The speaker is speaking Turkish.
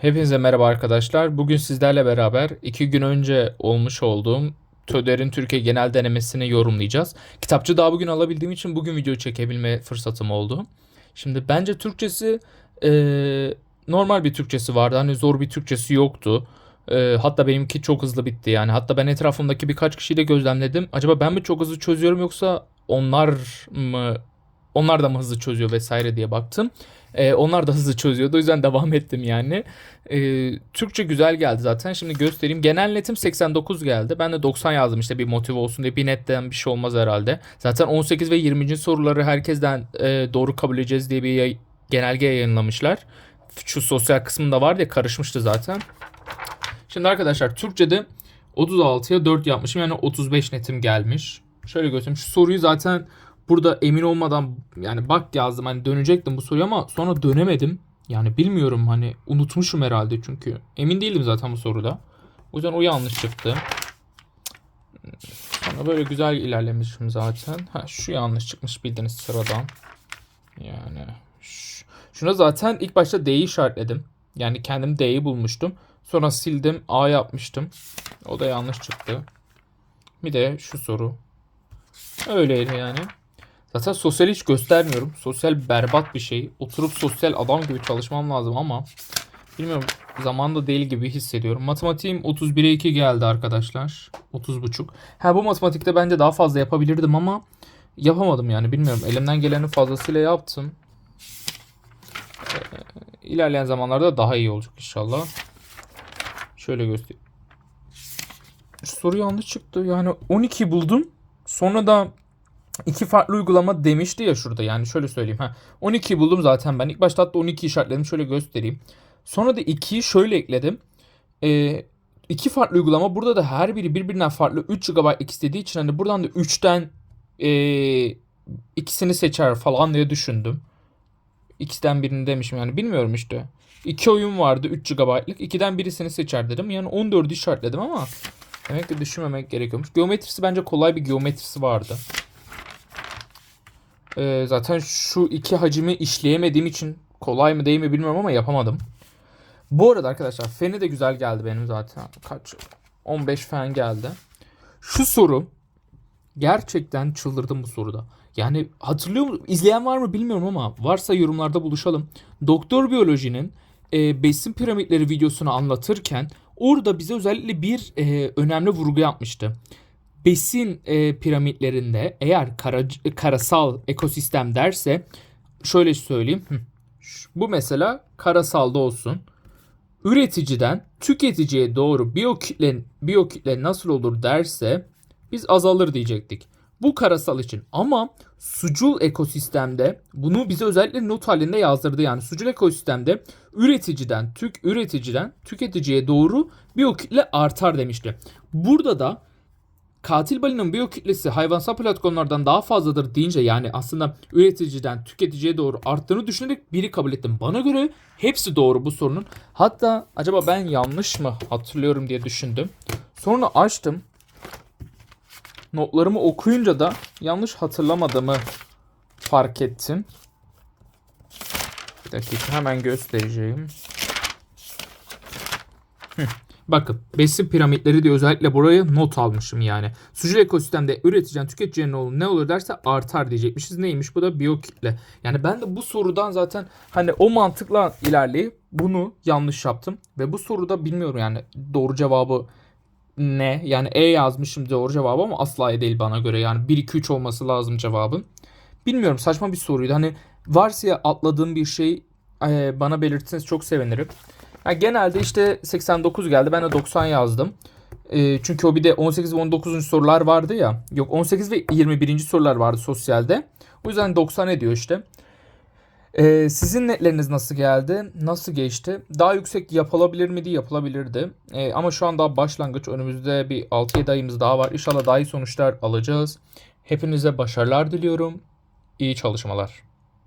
Hepinize merhaba arkadaşlar. Bugün sizlerle beraber iki gün önce olmuş olduğum TÖDER'in Türkiye genel denemesini yorumlayacağız. Kitapçı daha bugün alabildiğim için bugün video çekebilme fırsatım oldu. Şimdi bence Türkçesi eee, normal bir Türkçesi vardı. Hani zor bir Türkçesi yoktu. Eee, hatta benimki çok hızlı bitti yani. Hatta ben etrafımdaki birkaç kişiyi de gözlemledim. Acaba ben mi çok hızlı çözüyorum yoksa onlar mı onlar da mı hızlı çözüyor vesaire diye baktım. Ee, onlar da hızlı çözüyordu. O yüzden devam ettim yani. Ee, Türkçe güzel geldi zaten. Şimdi göstereyim. Genel netim 89 geldi. Ben de 90 yazdım işte bir motive olsun diye. Bir netten bir şey olmaz herhalde. Zaten 18 ve 20. soruları herkesten e, doğru kabul edeceğiz diye bir yay- genelge yayınlamışlar. Şu sosyal kısmında var ya karışmıştı zaten. Şimdi arkadaşlar Türkçe'de 36'ya 4 yapmışım. Yani 35 netim gelmiş. Şöyle göstereyim. Şu soruyu zaten burada emin olmadan yani bak yazdım hani dönecektim bu soruya ama sonra dönemedim. Yani bilmiyorum hani unutmuşum herhalde çünkü. Emin değildim zaten bu soruda. O yüzden o yanlış çıktı. Sonra böyle güzel ilerlemişim zaten. Ha şu yanlış çıkmış bildiğiniz sıradan. Yani şuna zaten ilk başta D'yi işaretledim. Yani kendim D'yi bulmuştum. Sonra sildim A yapmıştım. O da yanlış çıktı. Bir de şu soru. Öyleydi yani. Zaten sosyal hiç göstermiyorum. Sosyal berbat bir şey. Oturup sosyal adam gibi çalışmam lazım ama bilmiyorum zamanda değil gibi hissediyorum. Matematiğim 31'e 2 geldi arkadaşlar. 30.5. Ha bu matematikte bence daha fazla yapabilirdim ama yapamadım yani bilmiyorum. Elimden gelenin fazlasıyla yaptım. Ee, ilerleyen zamanlarda daha iyi olacak inşallah. Şöyle göstereyim. Soru yanlış çıktı. Yani 12 buldum. Sonra da iki farklı uygulama demişti ya şurada. Yani şöyle söyleyeyim. Ha, 12 buldum zaten ben. İlk başta hatta 12 işaretledim. Şöyle göstereyim. Sonra da 2'yi şöyle ekledim. Ee, iki farklı uygulama. Burada da her biri birbirinden farklı 3 GB'lık istediği için hani buradan da 3'ten ee, ikisini seçer falan diye düşündüm. İkisinden birini demişim yani bilmiyorum işte. İki oyun vardı 3 GB'lık. İkiden birisini seçer dedim. Yani 14'ü işaretledim ama demek ki düşünmemek gerekiyormuş. Geometrisi bence kolay bir geometrisi vardı. Ee, zaten şu iki hacimi işleyemediğim için kolay mı değil mi bilmiyorum ama yapamadım. Bu arada arkadaşlar feni de güzel geldi benim zaten. Kaç? 15 fen geldi. Şu soru gerçekten çıldırdım bu soruda. Yani hatırlıyor musun? İzleyen var mı bilmiyorum ama varsa yorumlarda buluşalım. Doktor Biyoloji'nin e, besin piramitleri videosunu anlatırken orada bize özellikle bir e, önemli vurgu yapmıştı. Besin e, piramitlerinde eğer kara, karasal ekosistem derse şöyle söyleyeyim. Bu mesela karasalda olsun. Üreticiden tüketiciye doğru biyokütle, biyokütle nasıl olur derse biz azalır diyecektik. Bu karasal için ama sucul ekosistemde bunu bize özellikle not halinde yazdırdı. Yani sucul ekosistemde üreticiden tük üreticiden tüketiciye doğru biyokütle artar demişti. Burada da katil balinanın biyokütlesi hayvansal platformlardan daha fazladır deyince yani aslında üreticiden tüketiciye doğru arttığını düşünerek biri kabul ettim. Bana göre hepsi doğru bu sorunun. Hatta acaba ben yanlış mı hatırlıyorum diye düşündüm. Sonra açtım. Notlarımı okuyunca da yanlış hatırlamadığımı fark ettim. Bir dakika hemen göstereceğim. Hı. Bakın besin piramitleri diye özellikle buraya not almışım yani. Sucul ekosistemde üreticinin tüketicinin olur ne olur derse artar diyecekmişiz. Neymiş bu da biyokütle. Yani ben de bu sorudan zaten hani o mantıkla ilerleyip bunu yanlış yaptım. Ve bu soruda bilmiyorum yani doğru cevabı ne? Yani E yazmışım doğru cevabı ama asla E değil bana göre. Yani 1 2 3 olması lazım cevabın. Bilmiyorum saçma bir soruydu. Hani varsa atladığım bir şey e, bana belirtirseniz çok sevinirim. Ya genelde işte 89 geldi. Ben de 90 yazdım. E, çünkü o bir de 18 ve 19. sorular vardı ya. Yok 18 ve 21. sorular vardı sosyalde. O yüzden 90 ediyor işte. E, sizin netleriniz nasıl geldi? Nasıl geçti? Daha yüksek yapılabilir miydi? Yapılabilirdi. E, ama şu an daha başlangıç. Önümüzde bir 6-7 ayımız daha var. İnşallah daha iyi sonuçlar alacağız. Hepinize başarılar diliyorum. İyi çalışmalar.